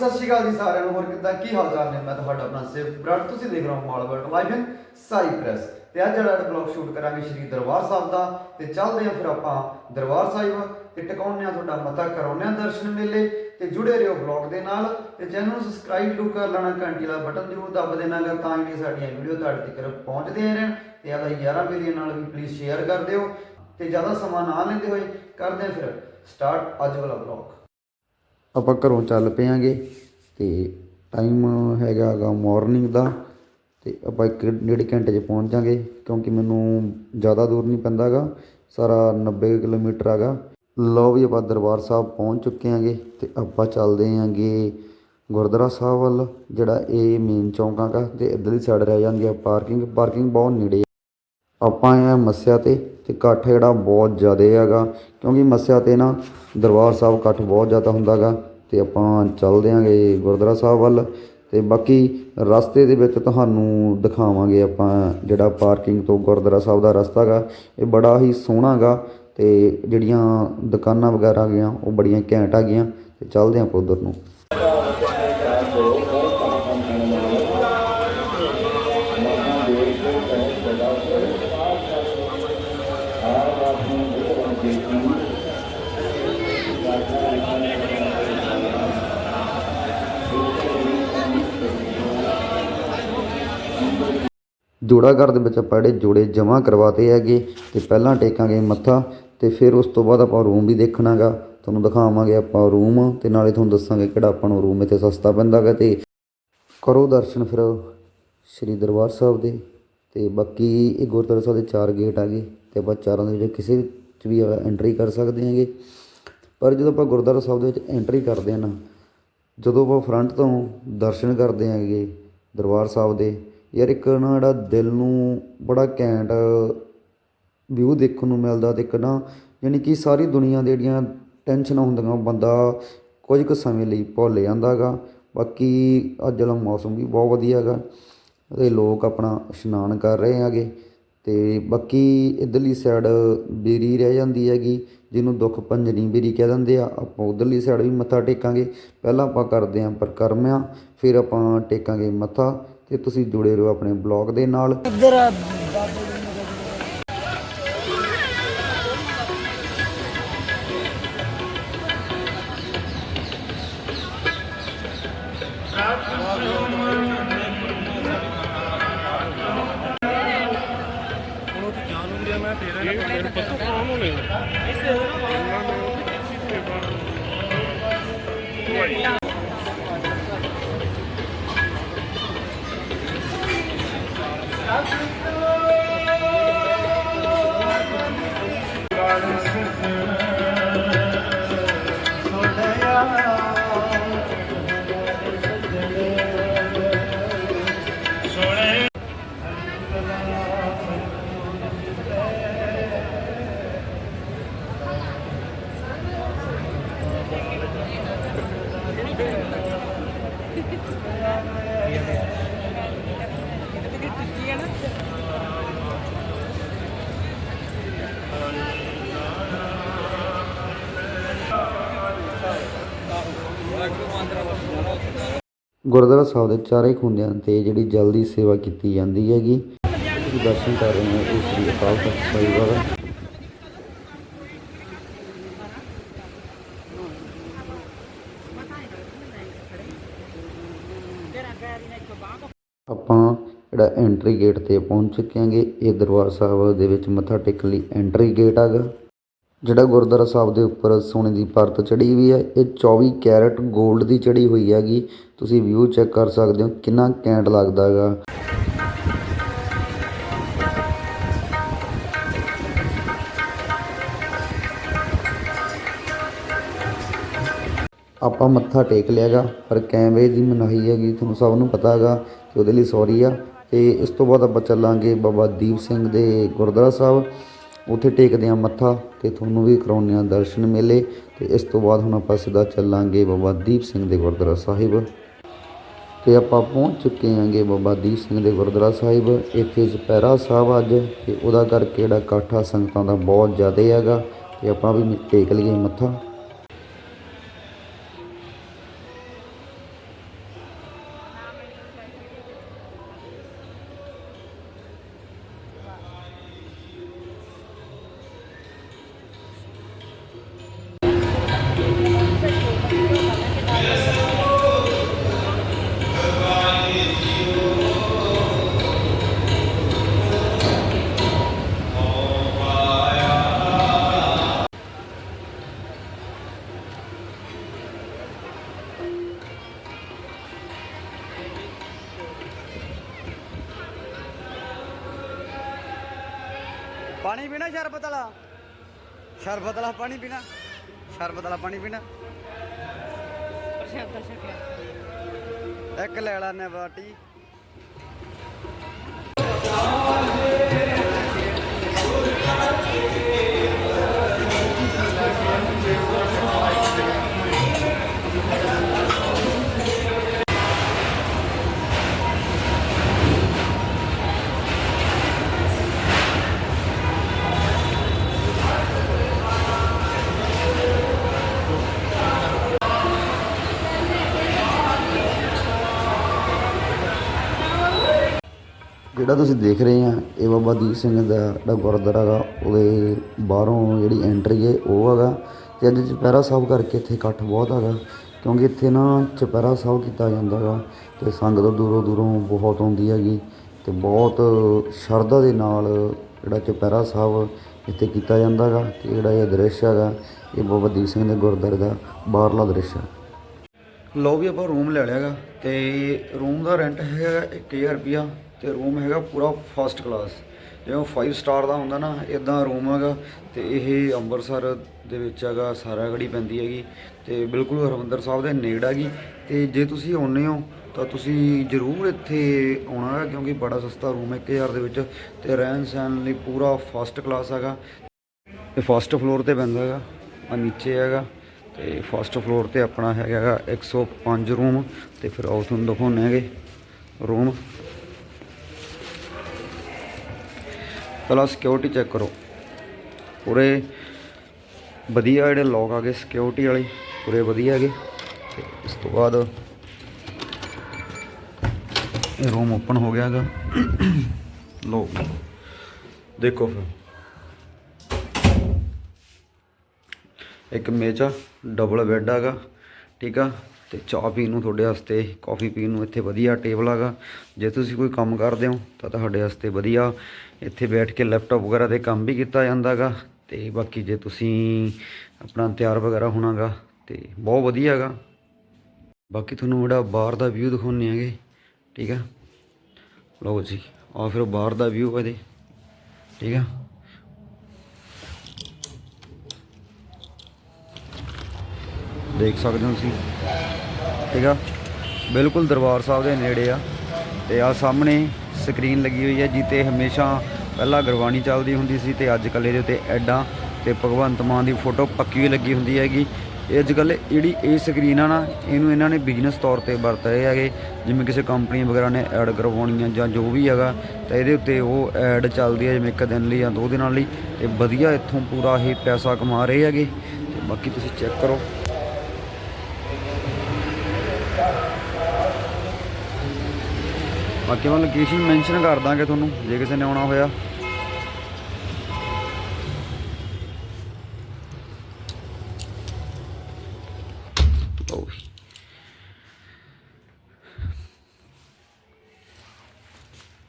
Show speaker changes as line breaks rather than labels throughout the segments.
ਸਤਿ ਸ਼੍ਰੀ ਅਕਾਲ ਜੀ ਸਾਰਿਆਂ ਨੂੰ, ਹੋਰ ਕਿੱਦਾਂ, ਕੀ ਹਾਲ ਚਾਲ ਨੇ? ਮੈਂ ਤੁਹਾਡਾ ਆਪਣਾ ਸੇਵ ਬ੍ਰਾਂਡ, ਤੁਸੀਂ ਦੇਖ ਰਹੇ ਹੋ ਮਾਲਵਰਟ ਲਾਈਵ ਇਨ ਸਾਈਪ੍ਰੈਸ। ਤੇ ਅੱਜ ਜਿਹੜਾ ਬਲੌਗ ਸ਼ੂਟ ਕਰਾਂਗੇ ਸ਼੍ਰੀ ਦਰਬਾਰ ਸਾਹਿਬ ਦਾ, ਤੇ ਚੱਲਦੇ ਹਾਂ ਫਿਰ ਆਪਾਂ ਦਰਬਾਰ ਸਾਹਿਬ। ਤੇ ਟਿਕਾਉਂਦੇ ਹਾਂ ਤੁਹਾਡਾ ਮਤਾ ਕਰਾਉਂਦੇ ਹਾਂ ਦਰਸ਼ਨ ਮੇਲੇ, ਤੇ ਜੁੜੇ ਰਹੋ ਬਲੌਗ ਦੇ ਨਾਲ। ਤੇ ਚੈਨਲ ਨੂੰ ਸਬਸਕ੍ਰਾਈਬ ਜ਼ਰੂਰ ਕਰ ਲੈਣਾ, ਘੰਟੀ ਵਾਲਾ ਬਟਨ ਜ਼ਰੂਰ ਦੱਬ ਦੇਣਾਗਾ ਤਾਂ ਕਿ ਸਾਡੀਆਂ ਵੀਡੀਓ ਤੁਹਾਡੇ ਤੱਕ ਪਹੁੰਚਦੀਆਂ ਰਹਿਣ। ਤੇ ਆਦਾ ਯਾਰਾਂ ਬੇਲੀਆਂ ਨਾਲ ਵੀ ਪਲੀਜ਼ ਸ਼ੇਅਰ ਕਰ ਦਿਓ। ਤੇ ਜ਼ਿਆਦਾ ਸਮਾਂ ਨਾ ਲੈਂਦੇ ਹੋਏ ਕਰਦੇ ਹਾਂ ਫਿਰ ਸਟਾਰਟ ਅੱਜ ਵਾਲਾ ਬਲੌਗ ਆਪਾਂ ਘਰੋਂ ਚੱਲ ਪਿਆਂਗੇ ਅਤੇ ਟਾਈਮ ਹੈਗਾ ਗਾ ਮੋਰਨਿੰਗ ਦਾ ਅਤੇ ਆਪਾਂ ਇੱਕ ਡੇਢ ਘੰਟੇ 'ਚ ਪਹੁੰਚ ਜਾਂਗੇ ਕਿਉਂਕਿ ਮੈਨੂੰ ਜ਼ਿਆਦਾ ਦੂਰ ਨਹੀਂ ਪੈਂਦਾ ਗਾ, ਸਾਰਾ 90 ਕਿਲੋਮੀਟਰ ਹੈਗਾ ਲਓ ਵੀ ਆਪਾਂ ਦਰਬਾਰ ਸਾਹਿਬ ਪਹੁੰਚ ਚੁੱਕੇ ਆਂਗੇ ਅਤੇ ਆਪਾਂ ਚੱਲਦੇ ਆਂਗੇ ਗੁਰਦੁਆਰਾ ਸਾਹਿਬ ਵੱਲ, ਜਿਹੜਾ ਇਹ ਮੇਨ ਚੌਂਕ ਹੈਗਾ ਤੇ ਇੱਧਰਲੀ ਸਾਈਡ ਰਹਿ ਜਾਂਦੀ ਆ ਪਾਰਕਿੰਗ ਪਾਰਕਿੰਗ ਬਹੁਤ ਨੇੜੇ ਆਪਾਂ ਆਏ ਆ ਮੱਸਿਆ ਤੇ ਤੇ ਇਕੱਠ ਜਿਹੜਾ ਬਹੁਤ ਜ਼ਿਆਦਾ ਹੈਗਾ, ਕਿਉਂਕਿ ਮੱਸਿਆ ਤੇ ਨਾ ਦਰਬਾਰ ਸਾਹਿਬ ਇਕੱਠ ਬਹੁਤ ਜ਼ਿਆਦਾ ਹੁੰਦਾਗਾ ਤੇ ਆਪਾਂ ਚੱਲਦੇ ਆਂਗੇ ਗੁਰਦੁਆਰਾ ਸਾਹਿਬ ਵੱਲ ਤੇ ਬਾਕੀ ਰਸਤੇ ਦੇ ਵਿੱਚ ਤੁਹਾਨੂੰ ਦਿਖਾਵਾਂਗੇ ਆਪਾਂ ਜਿਹੜਾ ਪਾਰਕਿੰਗ ਤੋਂ ਗੁਰਦੁਆਰਾ ਸਾਹਿਬ ਦਾ ਰਸਤਾ ਗਾ ਇਹ ਬੜਾ ਹੀ ਸੋਹਣਾ ਗਾ ਤੇ ਜਿਹੜੀਆਂ ਦੁਕਾਨਾਂ ਵਗੈਰਾ ਹੈਗੀਆਂ ਉਹ ਬੜੀਆਂ ਘੈਂਟ ਹੈਗੀਆਂ ਤੇ ਚੱਲਦੇ ਆਪਾਂ ਉਧਰ ਨੂੰ। ਜੋੜਾ ਘਰ ਦੇ ਵਿੱਚ ਆਪਾਂ ਜਿਹੜੇ ਜੋੜੇ ਜਮ੍ਹਾਂ ਕਰਵਾਤੇ ਹੈਗੇ, ਤੇ ਪਹਿਲਾਂ ਟੇਕਾਂਗੇ ਮੱਥਾ, ਤੇ ਫਿਰ ਉਸ ਤੋਂ ਬਾਅਦ ਆਪਾਂ ਰੂਮ ਵੀ ਦੇਖਣਾਗਾ। ਤੁਹਾਨੂੰ ਦਿਖਾਵਾਂਗੇ ਆਪਾਂ ਰੂਮ ਤੇ ਨਾਲੇ ਤੁਹਾਨੂੰ ਦੱਸਾਂਗੇ ਕਿਹੜਾ ਆਪਾਂ ਨੂੰ ਰੂਮ ਇੱਥੇ ਸਸਤਾ ਪੈਂਦਾਗਾ, ਤੇ ਕਰੋ ਦਰਸ਼ਨ ਫਿਰ ਸ਼੍ਰੀ ਦਰਬਾਰ ਸਾਹਿਬ ਦੇ। ਤੇ ਬਾਕੀ ਇਹ ਗੁਰਦੁਆਰਾ ਸਾਹਿਬ ਦੇ ਚਾਰ ਗੇਟ ਆ ਗਏ ਤੇ ਆਪਾਂ ਚਾਰਾਂ ਦੇ ਵਿੱਚ ਕਿਸੇ ਵਿੱਚ ਵੀ ਐਂਟਰੀ ਕਰ ਸਕਦੇ ਹਾਂਗੇ। ਪਰ ਜਦੋਂ ਆਪਾਂ ਗੁਰਦੁਆਰਾ ਸਾਹਿਬ ਦੇ ਵਿੱਚ ਐਂਟਰੀ ਕਰਦੇ ਹਾਂ ਨਾ, ਜਦੋਂ ਆਪਾਂ ਫਰੰਟ ਤੋਂ ਦਰਸ਼ਨ ਕਰਦੇ ਆਂਗੇ ਦਰਬਾਰ ਸਾਹਿਬ ਦੇ ਯਾਰ ਇੱਕ ਨਾ ਜਿਹੜਾ ਦਿਲ ਨੂੰ ਬੜਾ ਘੈਂਟ ਵਿਊ ਦੇਖਣ ਨੂੰ ਮਿਲਦਾ ਅਤੇ ਇੱਕ ਨਾ ਯਾਨੀ ਕਿ ਸਾਰੀ ਦੁਨੀਆ ਦੇ ਜਿਹੜੀਆਂ ਟੈਨਸ਼ਨਾਂ ਹੁੰਦੀਆਂ, ਬੰਦਾ ਕੁਝ ਕੁ ਸਮੇਂ ਲਈ ਭੁੱਲ ਜਾਂਦਾ ਗਾ ਬਾਕੀ ਅੱਜ ਵਾਲਾ ਮੌਸਮ ਵੀ ਬਹੁਤ ਵਧੀਆ ਹੈਗਾ ਅਤੇ ਲੋਕ ਆਪਣਾ ਇਸ਼ਨਾਨ ਕਰ ਰਹੇ ਹੈਗੇ ਅਤੇ ਬਾਕੀ ਇੱਧਰਲੀ ਸਾਈਡ ਬੇਰੀ ਰਹਿ ਜਾਂਦੀ ਹੈਗੀ, ਜਿਹਨੂੰ ਦੁੱਖ ਭੰਜਨੀ ਬੇਰੀ ਕਹਿ ਦਿੰਦੇ ਆ। ਆਪਾਂ ਉਧਰਲੀ ਸਾਈਡ ਵੀ ਮੱਥਾ ਟੇਕਾਂਗੇ। ਪਹਿਲਾਂ ਆਪਾਂ ਕਰਦੇ ਆਂ ਪਰਿਕਰਮਾ ਫਿਰ ਆਪਾਂ ਟੇਕਾਂਗੇ ਮੱਥਾ। ਤੇ ਤੁਸੀਂ ਜੁੜੇ ਰਹੋ ਆਪਣੇ ਬਲੌਗ ਦੇ ਨਾਲ। ਗੁਰਦੁਆਰਾ ਸਾਹਿਬ ਦੇ ਚਾਰੇ ਖੁੰਦਿਆਂ ਤੇ ਜਿਹੜੀ ਜਲਦੀ ਸੇਵਾ ਕੀਤੀ ਜਾਂਦੀ ਹੈਗੀ। ਤੁਸੀਂ ਦਰਸ਼ਨ ਕਰ ਰਹੇ ਹੋ ਇਸ ਸ੍ਰੀ ਅਕਾਲ ਤਖਤ ਸਾਹਿਬ ਬਾਬਾ ਆਪਾਂ ਜਿਹੜਾ ਐਂਟਰੀ ਗੇਟ ਤੇ ਪਹੁੰਚ ਚੁੱਕੇ ਹਾਂਗੇ, ਇਹ ਦਰਬਾਰ ਸਾਹਿਬ ਦੇ ਵਿੱਚ ਮੱਥਾ ਟੇਕਣ ਲਈ ਐਂਟਰੀ ਗੇਟ ਹੈਗਾ। ਜਿਹੜਾ ਗੁਰਦੁਆਰਾ ਸਾਹਿਬ ਦੇ ਉੱਪਰ ਸੋਨੇ ਦੀ ਪਰਤ ਚੜ੍ਹੀ ਹੋਈ ਹੈ, ਇਹ 24 ਕੈਰਟ 골ਡ ਦੀ ਚੜ੍ਹੀ ਹੋਈ ਹੈਗੀ। ਤੁਸੀਂ ਵਿਊ ਚੈੱਕ ਕਰ ਸਕਦੇ ਹੋ ਕਿੰਨਾ ਕੈਂਟ ਲੱਗਦਾ ਹੈਗਾ। ਆਪਾਂ ਮੱਥਾ ਟੇਕ ਲਿਆਗਾ ਪਰ ਕੈਮਰੇ ਦੀ ਮਨਾਹੀ ਹੈਗੀ, ਤੁਹਾਨੂੰ ਸਭ ਨੂੰ ਪਤਾ ਹੈਗਾ ਕਿ ਉਹਦੇ ਲਈ ਸੌਰੀ ਆ। ਤੇ ਇਸ ਤੋਂ ਬਾਅਦ ਆਪਾਂ ਚੱਲਾਂਗੇ ਬਾਬਾ ਦੀਪ ਸਿੰਘ ਦੇ ਗੁਰਦੁਆਰਾ ਸਾਹਿਬ। ਉੱਥੇ ਟੇਕਦੇ ਆ ਮੱਥਾ ਤੇ ਤੁਹਾਨੂੰ ਵੀ ਕਰਾਉਂਦੇ ਆ ਦਰਸ਼ਨ ਮੇਲੇ ਤੇ ਇਸ ਤੋਂ ਬਾਅਦ ਹੁਣ ਆਪਾਂ ਸਿੱਧਾ ਚੱਲਾਂਗੇ ਬਾਬਾ ਦੀਪ ਸਿੰਘ ਦੇ ਗੁਰਦੁਆਰਾ ਸਾਹਿਬ। ਤੇ ਆਪਾਂ ਪਹੁੰਚ ਚੁੱਕੇ ਆਂਗੇ ਬਾਬਾ ਦੀਪ ਸਿੰਘ ਦੇ ਗੁਰਦੁਆਰਾ ਸਾਹਿਬ। ਇੱਥੇ ਚੁਪਹਿਰਾ ਸਾਹਿਬ ਅੱਜ ਤੇ ਉਹਦਾ ਕਰਕੇ ਜਿਹੜਾ ਇਕੱਠਾ ਸੰਗਤਾਂ ਦਾ ਬਹੁਤ ਜ਼ਿਆਦਾ ਹੈਗਾ ਤੇ ਆਪਾਂ ਵੀ ਟੇਕ ਲਈਏ ਮੱਥਾ। ਪਾਣੀ ਪੀਣਾ ਸ਼ਰਬਤ ਵਾਲਾ? ਸ਼ਰਬਤ ਵਾਲਾ ਪਾਣੀ ਪੀਣਾ। ਸ਼ਰਬਤ ਵਾਲਾ ਪਾਣੀ ਪੀਣਾ।
ਪ੍ਰਸ਼ਾਦਾ ਛਕਿਆ।
ਇੱਕ ਲੈ ਲੈਣੇ ਬਾਟੀ ਜਿਹੜਾ ਤੁਸੀਂ ਦੇਖ ਰਹੇ ਆ, ਇਹ ਬਾਬਾ ਦੀਪ ਸਿੰਘ ਦਾ ਜਿਹੜਾ ਗੁਰਦੁਆਰਾ ਹੈਗਾ ਉਹਦੇ ਬਾਹਰੋਂ ਜਿਹੜੀ ਐਂਟਰੀ ਹੈ, ਉਹ ਹੈਗਾ। ਤੇ ਅੱਜ ਚੁਪਹਿਰਾ ਸਾਹਿਬ ਕਰਕੇ ਇੱਥੇ ਇਕੱਠ ਬਹੁਤ ਹੈਗਾ, ਕਿਉਂਕਿ ਇੱਥੇ ਨਾ ਚੁਪਹਿਰਾ ਸਾਹਿਬ ਕੀਤਾ ਜਾਂਦਾ ਹੈਗਾ ਤੇ ਸੰਗਤ ਦੂਰੋਂ ਦੂਰੋਂ ਬਹੁਤ ਆਉਂਦੀ ਹੈਗੀ ਤੇ ਬਹੁਤ ਸ਼ਰਧਾ ਦੇ ਨਾਲ ਜਿਹੜਾ ਚੁਪਹਿਰਾ ਸਾਹਿਬ ਇੱਥੇ ਕੀਤਾ ਜਾਂਦਾ ਹੈਗਾ ਤੇ ਜਿਹੜਾ ਇਹ ਦ੍ਰਿਸ਼ ਹੈਗਾ, ਇਹ ਬਾਬਾ ਦੀਪ ਸਿੰਘ ਦੇ ਗੁਰਦੁਆਰੇ ਦਾ ਬਾਹਰਲਾ ਦ੍ਰਿਸ਼ ਹੈ ਲੋ ਵੀ ਆਪਾਂ ਰੂਮ ਲੈ ਲਿਆਗਾ ਤੇ ਰੂਮ ਦਾ ਰੈਂਟ ਹੈਗਾ 1000 ਰੁਪਿਆ ਤੇ ਰੂਮ ਹੈਗਾ ਪੂਰਾ ਫਸਟ ਕਲਾਸ ਜਿਵੇਂ 5 ਸਟਾਰ ਦਾ ਹੁੰਦਾ ਨਾ ਇਦਾਂ ਰੂਮ ਹੈਗਾ। ਤੇ ਇਹ ਅੰਮ੍ਰਿਤਸਰ ਦੇ ਵਿੱਚ ਹੈਗਾ ਸਾਰਾ ਗੜੀ ਪੈਂਦੀ ਹੈਗੀ। ਤੇ ਬਿਲਕੁਲ ਹਰਮੰਦਰ ਸਾਹਿਬ ਦੇ ਨੇੜੇ ਹੈਗੀ। ਤੇ ਜੇ ਤੁਸੀਂ ਆਉਂਦੇ ਹੋ, ਤਾਂ ਤੁਸੀਂ ਜ਼ਰੂਰ ਇੱਥੇ ਆਉਣਾ ਹੈ ਕਿਉਂਕਿ ਬੜਾ ਸਸਤਾ ਰੂਮ ਹੈ 1000 ਦੇ ਵਿੱਚ। ਤੇ ਰਹਿਣ ਸਹਿਣ ਲਈ ਪੂਰਾ ਫਸਟ ਕਲਾਸ ਹੈਗਾ। ਇਹ ਫਸਟ ਫਲੋਰ ਤੇ ਪੈਂਦਾ ਹੈਗਾ, ਆ ਨੀਚੇ ਹੈਗਾ। ਤੇ ਫਸਟ ਫਲੋਰ ਤੇ ਆਪਣਾ ਹੈਗਾ ਗਾ 105 ਰੂਮ ਤੇ ਫਿਰ ਆਓ, ਤੁਹਾਨੂੰ ਦਿਖਾਉਂਦੇ ਹੈਗੇ ਰੂਮ ਪਹਿਲਾਂ ਸਿਕਿਉਰਿਟੀ ਚੈੱਕ ਕਰੋ। ਪੂਰੇ ਵਧੀਆ ਜਿਹੜੇ ਲੋਕ ਆ ਗਏ ਸਿਕਿਉਰਿਟੀ ਵਾਲੇ, ਪੂਰੇ ਵਧੀਆ ਹੈਗੇ। ਤੇ ਇਸ ਤੋਂ ਬਾਅਦ ਰੂਮ ਓਪਨ ਹੋ ਗਿਆ ਹੈਗਾ। ਲੋ ਦੇਖੋ ਫਿਰ। ਇੱਕ ਮੇਜ਼ ਆ ਡਬਲ ਬੈੱਡ ਹੈਗਾ, ਠੀਕ ਆ? ਤੇ ਚਾਹ ਪੀਣ ਨੂੰ ਤੁਹਾਡੇ ਵਾਸਤੇ ਕਾਫੀ ਪੀਣ ਨੂੰ ਇੱਥੇ ਵਧੀਆ ਟੇਬਲ ਹੈਗਾ। ਜੇ ਤੁਸੀਂ ਕੋਈ ਕੰਮ ਕਰਦੇ ਹੋ, ਤਾਂ ਤੁਹਾਡੇ ਵਾਸਤੇ ਵਧੀਆ। ਇੱਥੇ ਬੈਠ ਕੇ ਲੈਪਟਾਪ ਵਗੈਰਾ ਤੇ ਕੰਮ ਵੀ ਕੀਤਾ ਜਾਂਦਾਗਾ ਤੇ ਬਾਕੀ ਜੇ ਤੁਸੀਂ ਆਪਣਾ ਤਿਆਰ ਵਗੈਰਾ ਹੋਣਾਗਾ, ਤੇ ਬਹੁਤ ਵਧੀਆ ਹੈਗਾ। ਬਾਕੀ ਤੁਹਾਨੂੰ ਜਿਹੜਾ ਬਾਹਰ ਦਾ ਵਿਊ ਦਿਖਾਉਂਦੇ ਹੈਗੇ, ਠੀਕ ਹੈ ਲਓ ਜੀ ਆ ਫਿਰ ਬਾਹਰ ਦਾ ਵਿਊ ਇਹਦੇ, ਠੀਕ ਹੈ ਦੇਖ ਸਕਦੇ ਹੋ ਤੁਸੀਂ। ਠੀਕ ਆ? ਬਿਲਕੁਲ ਦਰਬਾਰ ਸਾਹਿਬ ਦੇ ਨੇੜੇ ਆ ਤੇ ਆ ਸਾਹਮਣੇ ਸਕਰੀਨ ਲੱਗੀ ਹੋਈ ਹੈ ਜਿੱਤੇ ਹਮੇਸ਼ਾ ਪਹਿਲਾਂ ਗੁਰਬਾਣੀ ਚੱਲਦੀ ਹੁੰਦੀ ਸੀ ਤੇ ਅੱਜ ਕੱਲ੍ਹ ਇਹਦੇ ਉੱਤੇ ਐਡਾਂ ਤੇ ਭਗਵੰਤ ਮਾਨ ਦੀ ਫੋਟੋ ਪੱਕੀ ਹੋਈ ਲੱਗੀ ਹੁੰਦੀ ਹੈਗੀ। ਇਹ ਅੱਜ ਕੱਲ੍ਹ ਜਿਹੜੀ ਇਹ ਸਕਰੀਨ ਆ ਨਾ, ਇਹਨੂੰ ਇਹਨਾਂ ਨੇ ਬਿਜ਼ਨਸ ਤੌਰ ਤੇ ਵਰਤ ਰਹੇ ਹੈਗੇ। ਜਿਵੇਂ ਕਿਸੇ ਕੰਪਨੀ ਵਗੈਰਾ ਨੇ ਐਡ ਕਰਵਾਉਣੀ ਆ ਜਾਂ ਜੋ ਵੀ ਹੈਗਾ, ਤਾਂ ਇਹਦੇ ਉੱਤੇ ਉਹ ਐਡ ਚੱਲਦੀ ਹੈ ਜਿਵੇਂ ਇੱਕ ਦਿਨ ਲਈ ਜਾਂ ਦੋ ਦਿਨਾਂ ਲਈ। ਤੇ ਵਧੀਆ ਇੱਥੋਂ ਪੂਰਾ ਇਹ ਪੈਸਾ ਕਮਾ ਰਹੇ ਹੈਗੇ। ਤੇ ਬਾਕੀ ਤੁਸੀਂ ਚੈੱਕ ਕਰੋ। ਬਾਕੀ ਮੈਂ ਲੋਕੇਸ਼ਨ ਮੈਂਸ਼ਨ ਕਰ ਦਾਂਗੇ ਤੁਹਾਨੂੰ, ਜੇ ਕਿਸੇ ਨੇ ਆਉਣਾ ਹੋਇਆ।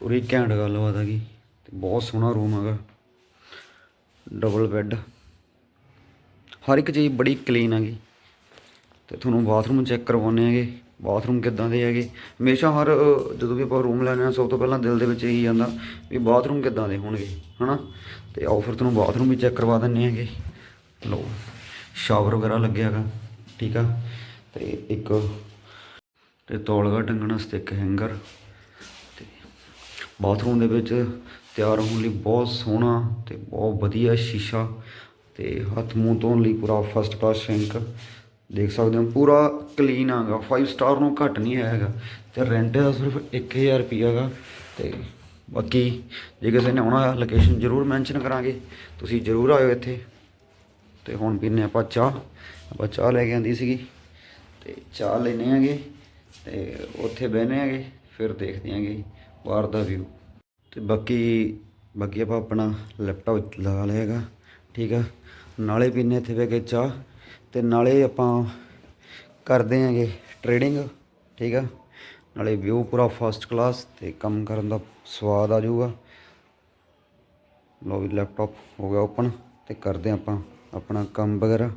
ਪੂਰੀ ਘੈਂਟ ਗੱਲਬਾਤ ਹੈਗੀ, ਤੇ ਬਹੁਤ ਸੋਹਣਾ ਰੂਮ ਹੈਗਾ। ਡਬਲ ਬੈੱਡ ਹਰ ਇੱਕ ਚੀਜ਼ ਬੜੀ ਕਲੀਨ ਹੈਗੀ। ਤੇ ਤੁਹਾਨੂੰ ਬਾਥਰੂਮ ਚੈੱਕ ਕਰਵਾਉਣੇ ਹੈਗੇ। ਬਾਥਰੂਮ ਕਿੱਦਾਂ ਦੇ ਹੈਗੇ? ਹਮੇਸ਼ਾ ਹਰ ਜਦੋਂ ਵੀ ਆਪਾਂ ਰੂਮ ਲੈਣੇ ਆ ਸਭ ਤੋਂ ਪਹਿਲਾਂ ਦਿਲ ਦੇ ਵਿੱਚ ਇਹੀ ਆਉਂਦਾ ਵੀ ਬਾਥਰੂਮ ਕਿੱਦਾਂ ਦੇ ਹੋਣਗੇ, ਹਨਾ? ਤੇ ਆਓ ਫਿਰ ਤੁਹਾਨੂੰ ਬਾਥਰੂਮ ਵੀ ਚੈੱਕ ਕਰਵਾ ਦਿੰਨੇ ਹੈਗੇ। ਲਓ, ਸ਼ਾਵਰ ਵਗੈਰਾ ਲੱਗਿਆ ਹੈਗਾ, ਠੀਕ ਆ? ਤੇ ਇੱਕ, ਤੇ ਤੌਲਗਾ ਟੰਗਣ ਵਾਸਤੇ ਇੱਕ ਹੈਂਗਰ। ਤੇ ਬਾਥਰੂਮ ਦੇ ਵਿੱਚ ਤਿਆਰ ਹੋਣ ਲਈ ਬਹੁਤ ਸੋਹਣਾ ਤੇ ਬਹੁਤ ਵਧੀਆ ਸ਼ੀਸ਼ਾ ਤੇ ਹੱਥ ਮੂੰਹ ਧੋਣ ਲਈ ਪੂਰਾ ਫਸਟ ਕਲਾਸ ਸ਼ੈਂਕ ਦੇਖ ਸਕਦੇ ਹੋ, ਪੂਰਾ ਕਲੀਨ ਆਗਾ 5 ਸਟਾਰ ਨੂੰ ਘੱਟ ਨਹੀਂ ਹੈਗਾ। ਤੇ ਰੈਂਟ ਦਾ ਸਿਰਫ 1000 ਰੁਪਿਆ ਹੈਗਾ। ਤੇ ਬਾਕੀ ਜੇ ਕਿਸੇ ਨੇ ਆਉਣਾ ਲੋਕੇਸ਼ਨ ਜ਼ਰੂਰ ਮੈਂਸ਼ਨ ਕਰਾਂਗੇ। ਤੁਸੀਂ ਜ਼ਰੂਰ ਆਇਓ ਇੱਥੇ। ਤੇ ਹੁਣ ਪੀਨੇ ਆਪਾਂ ਚਾਹ। ਆਪਾਂ ਚਾਹ ਲੈ ਕੇ ਆਂਦੀ ਸੀਗੀ। ਤੇ ਚਾਹ ਲੈਨੇ ਆਂਗੇ ਤੇ ਉੱਥੇ ਬਹਿਨੇ ਆਂਗੇ ਫਿਰ ਦੇਖਦੇ ਆਂਗੇ ਬਾਹਰ ਦਾ ਵਿਊ ਤੇ ਬਾਕੀ ਬਾਕੀ ਆਪਾਂ ਆਪਣਾ ਲੈਪਟਾਪ ਲਗਾ ਲਿਆ ਹੈਗਾ। ਠੀਕ ਆ। ਨਾਲੇ ਪੀਨੇ ਇੱਥੇ ਬਹਿ ਕੇ ਚਾਹ। ਤੇ ਨਾਲੇ ਆਪਾਂ ਕਰਦੇ ਆਂਗੇ ਟ੍ਰੇਡਿੰਗ ਠੀਕ ਆ? ਨਾਲੇ ਵਿਊ ਪੂਰਾ ਫਸਟ ਕਲਾਸ ਤੇ ਕੰਮ ਕਰਨ ਦਾ ਸਵਾਦ ਆ ਜਾਊਗਾ। ਲਓ ਵੀ ਲੈਪਟਾਪ ਹੋ ਗਿਆ ਓਪਨ ਤੇ ਕਰਦੇ ਹਾਂ ਆਪਾਂ ਆਪਣਾ ਕੰਮ ਵਗੈਰਾ।